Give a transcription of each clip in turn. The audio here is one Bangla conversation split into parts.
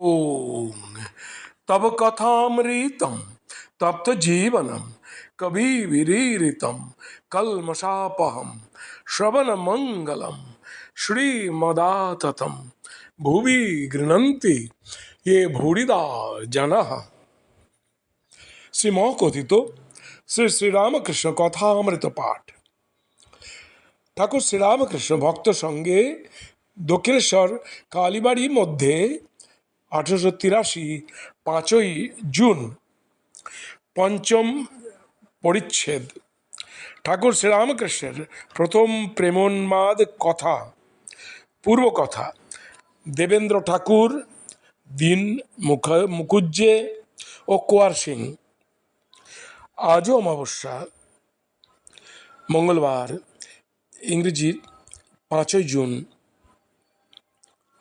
ॐ तव कथामृतं तप्तजीवनं कविविरीरितं कल्मषापहं श्रवणमङ्गलं श्रीमदाततं भुवि गृह्णन्ति ये भूरिदा जनः শ্রীমকথিত শ্রী শ্রীরামকৃষ্ণ কথামৃত পাঠ ঠাকুর শ্রীরামকৃষ্ণ ভক্ত সঙ্গে দক্ষিণেশ্বর কালীবাড়ির মধ্যে আঠেরোশো তিরাশি পাঁচই জুন পঞ্চম পরিচ্ছেদ। ঠাকুর শ্রীরামকৃষ্ণের প্রথম প্রেমোন্মাদ কথা, পূর্ব কথা, দেবেন্দ্র ঠাকুর, দিন মুখ মুকুজ্জে ও কোয়ার সিং। আজও অমাবস্যা, মঙ্গলবার, ইংরেজির পাঁচই জুন।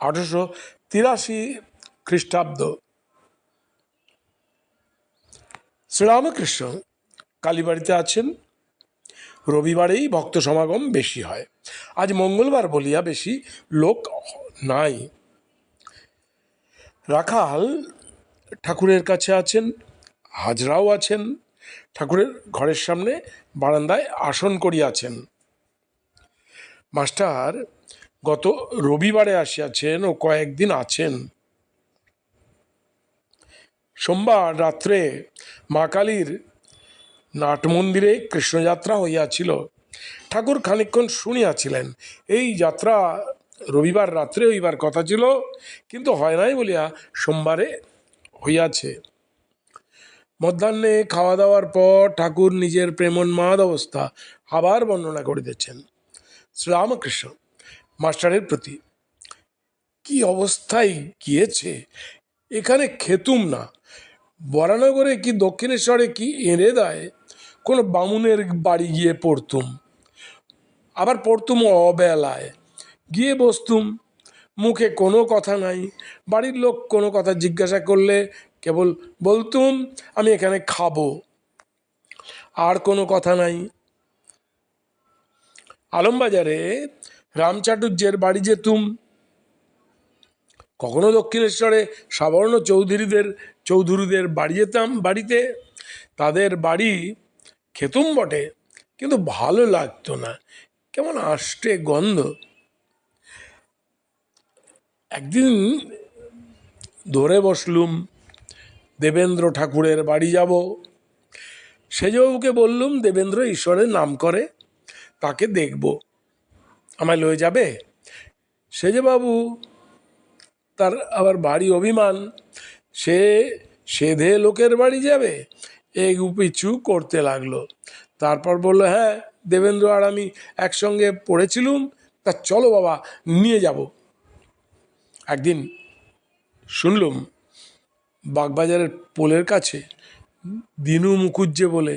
আঠারোশো তিরাশি খ্রিস্টাব্দ। শ্রীরামকৃষ্ণ কালীবাড়িতে আছেন। রবিবারেই ভক্ত সমাগম বেশি হয়। আজ মঙ্গলবার বলিয়া বেশি লোক নাই। রাখাল ঠাকুরের কাছে আছেন, হাজরাও আছেন, ঠাকুরের ঘরের সামনে বারান্দায় আসন করিয়াছেন। মাস্টার গত রবিবারে আসিয়াছেন ও কয়েকদিন আছেন। সোমবার রাত্রে মা কালীর নাটমন্দিরে কৃষ্ণযাত্রা হইয়াছিল। ঠাকুর খানিকক্ষণ শুনিয়াছিলেন। এই যাত্রা রবিবার রাত্রে হইবার কথা ছিল, কিন্তু হয় নাই বলিয়া সোমবারে হইয়াছে। মধ্যাহ্নে খাওয়া দাওয়ার পর ঠাকুর নিজের প্রেমোন্মাদ অবস্থা আবার বর্ণনা করিতেছেন। শ্রীরামকৃষ্ণ, মাস্টারের প্রতি, কি অবস্থায় গিয়েছে? এখানে খেতুম না। বরানগরে কি, দক্ষিণেশ্বরে কি এনে দেয় কোনো বামুনের বাড়ি গিয়ে পড়তুম। আবার পড়তুম অবেলায়। গিয়ে বসতুম। মুখে কোনো কথা নাই। বাড়ির লোক কোনো কথা জিজ্ঞাসা করলে কেবল বলতুম, আমি এখানে খাব। আর কোনো কথা নাই। আলমবাজারে রামচাটুর্যের বাড়ি যেতুম। কখনো দক্ষিণেশ্বরে সাবর্ণ চৌধুরীদের চৌধুরীদের বাড়ি যেতাম বাড়িতে, তাদের বাড়ি খেতুম বটে, কিন্তু ভালো লাগতো না। কেমন আষ্টে গন্ধ। একদিন ধরে বসলুম, দেবেন্দ্র ঠাকুরের বাড়ি যাব। সেজবাবুকে বললুম, দেবেন্দ্র ঈশ্বরের নাম করে, তাকে দেখব। আমায় লয়ে যাবে? সেজবাবু তার আবার বাড়ি অভিমান। সে সেধে লোকের বাড়ি যাবে এগু পিছু করতে লাগল। তারপর বলল হ্যাঁ দেবেন্দ্র আর আমি একসঙ্গে পড়েছিলুম, তা চলো বাবা, নিয়ে যাব। একদিন শুনলুম, বাগবাজারের পোলের কাছে দিনু মুখুজ্জে বলে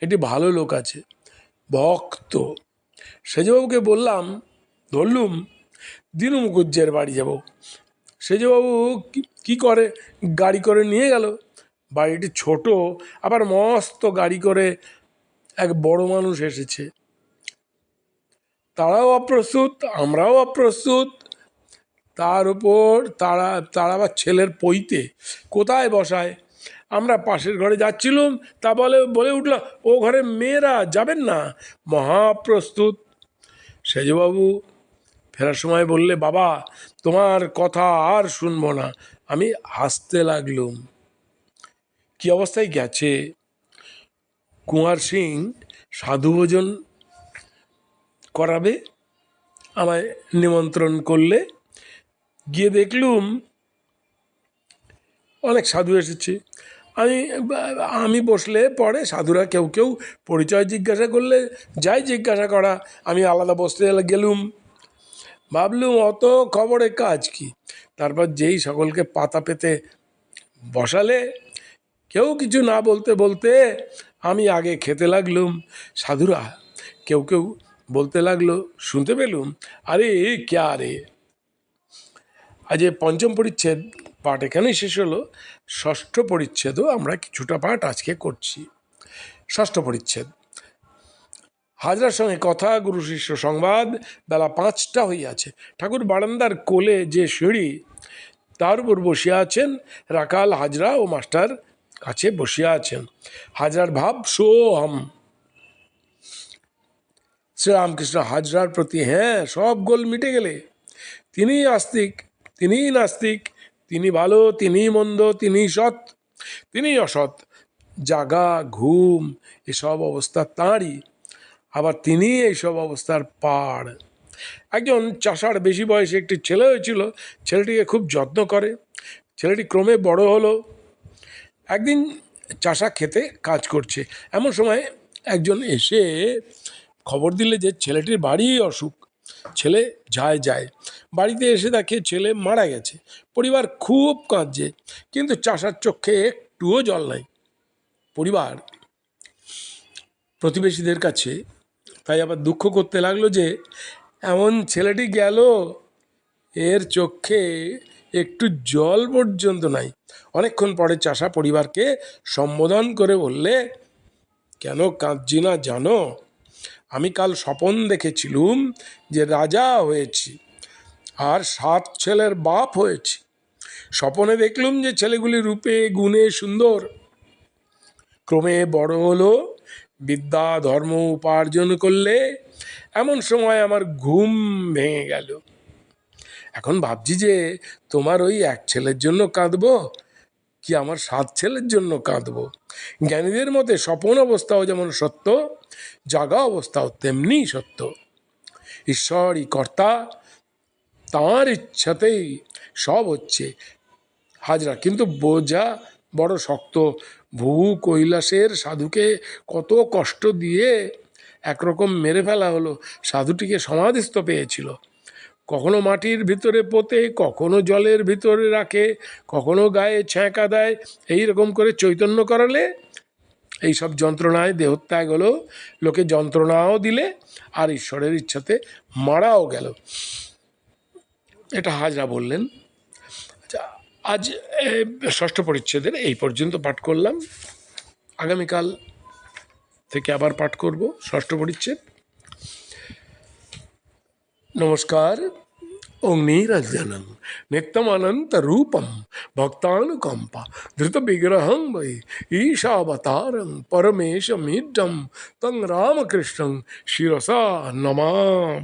একটি ভালো লোক আছে, ভক্ত। সেজবাবুকে বললাম, ধরলুম, দিনু মুখুজ্জের বাড়ি যাব। সেজবাবু কি- করে? গাড়ি করে নিয়ে গেল। বাড়িটি ছোট, আবার মস্ত গাড়ি করে এক বড় মানুষ এসেছে। তারাও অপ্রস্তুত, আমরাও অপ্রস্তুত। তার উপর তারা তারা আবার ছেলের পইতে কোথায় বসায়? আমরা পাশের ঘরে যাচ্ছিলুম, তা বলে বলে উঠল, ও ঘরে মেয়েরা যাবেন না? মহাপ্রস্তুত সেজবাবু ফেরার সময় বললে, বাবা তোমার কথা আর শুনব না। আমি হাসতে লাগলুম। কি অবস্থায় গেছে? কুমার সিং সাধুভোজন করাবে? আমায় নিমন্ত্রণ করলে? গিয়ে দেখলুম অনেক সাধু এসেছে। আমি আমি বসলে পরে সাধুরা কেউ কেউ পরিচয় জিজ্ঞাসা করলে যাই জিজ্ঞাসা করা। আমি আলাদা বসতে গেলুম। ভাবলুম অত খবরে কাজ কি? তারপর যেই সকলকে পাতা পেতে বসালে, কেউ কিছু না বলতে বলতে আমি আগে খেতে লাগলুম। সাধুরা, কেউ কেউ বলতে লাগল, শুনতে পেলুম, আরে ক্যা রে? আজ পঞ্চম পরিচ্ছেদ পাঠ এখানেই শেষ হলো। ষষ্ঠ পরিচ্ছেদও আমরা কিছুটা পাঠ আজকে করছি। ষষ্ঠ পরিচ্ছেদ। হাজরার সঙ্গে কথা, গুরু শিষ্য সংবাদ, বেলা পাঁচটা হইয়াছে। ঠাকুর বারান্দার কোলে যে সিঁড়ি, তার উপর বসিয়া আছেন রাখাল হাজরা ও মাস্টার কাছে বসিয়া আছেন। হাজরার ভাব সোহম। শ্রীরামকৃষ্ণ হাজরার প্রতি হ্যাঁ সব গোল মিটে গেলে। তিনিই আস্তিক তিনিই নাস্তিক, তিনি ভালো তিনিই মন্দ, তিনি সৎ তিনিই অসৎ। জাগা, ঘুম, এসব অবস্থা তাঁরই। আবার তিনি এইসব অবস্থার পাড়। একজন চাষার বেশি বয়সে একটি ছেলে হয়েছিল, ছেলেটিকে খুব যত্ন করে। ছেলেটি ক্রমে বড় হলো। একদিন চাষা খেতে কাজ করছে। এমন সময় একজন এসে খবর দিলে যে ছেলেটির বাড়ি অসুখ। ছেলে যায় যায়। বাড়িতে এসে দেখে ছেলে মারা গেছে। পরিবার খুব কাঁদছে, কিন্তু চাষার চোখে একটুও জল নাই। পরিবার প্রতিবেশীদের কাছে তাই আবার দুঃখ করতে লাগল যে, এমন ছেলেটি গেল, এর চোখে একটু জল পর্যন্ত নাই। অনেকক্ষণ পরে চাষা পরিবারকে সম্বোধন করে বললে, কেন কাঁদছি না জানো? আমি কাল স্বপন দেখেছিলুম যে রাজা হয়েছি আর সাত ছেলের বাপ হয়েছি। স্বপনে দেখলুম যে ছেলেগুলি রূপে, গুণে সুন্দর। ক্রমে বড় হলো বিদ্যা, ধর্ম উপার্জন করলে এমন সময় আমার ঘুম ভেঙে গেল। এখন ভাবছি যে তোমার ওই এক ছেলের জন্য কাঁদবো কি আমার সাত ছেলের জন্য কাঁদবো? জ্ঞানীদের মতে স্বপন অবস্থাও যেমন সত্য, জাগা অবস্থাও তেমনি সত্য। ঈশ্বরই কর্তা, তাঁর ইচ্ছাতেই সব হচ্ছে। হাজরা, কিন্তু বোঝা বড় শক্ত। ভূ কৈলাসের সাধুকে কত কষ্ট দিয়ে একরকম মেরে ফেলা হলো, সাধুটিকে সমাধিস্থ পেয়েছিল। কখনো মাটির ভিতরে পোতে, কখনো জলের ভিতরে রাখে, কখনো গায়ে ছ্যাঁকা দেয়, এই রকম করে চৈতন্য করালে এই সব যন্ত্রণায় দেহত্যাগ হলো, লোকে যন্ত্রণাও দিলে আর ঈশ্বরের ইচ্ছাতে মারাও গেল। এটা হাজরা বললেন আজ ষষ্ঠ পরিচ্ছেদের এই পর্যন্ত পাঠ করলাম। আগামীকাল থেকে আবার পাঠ করব ষষ্ঠ পরিচ্ছেদ। নমস্কার। অগ্নিরঞ্জনম নিত্যমনন্ত রূপম ভক্তানুকম্পা ধৃত বিগ্রহং বৈ ঈশাবতারং পরমেশমিডম তং রামকৃষ্ণং শিরসা নমাম।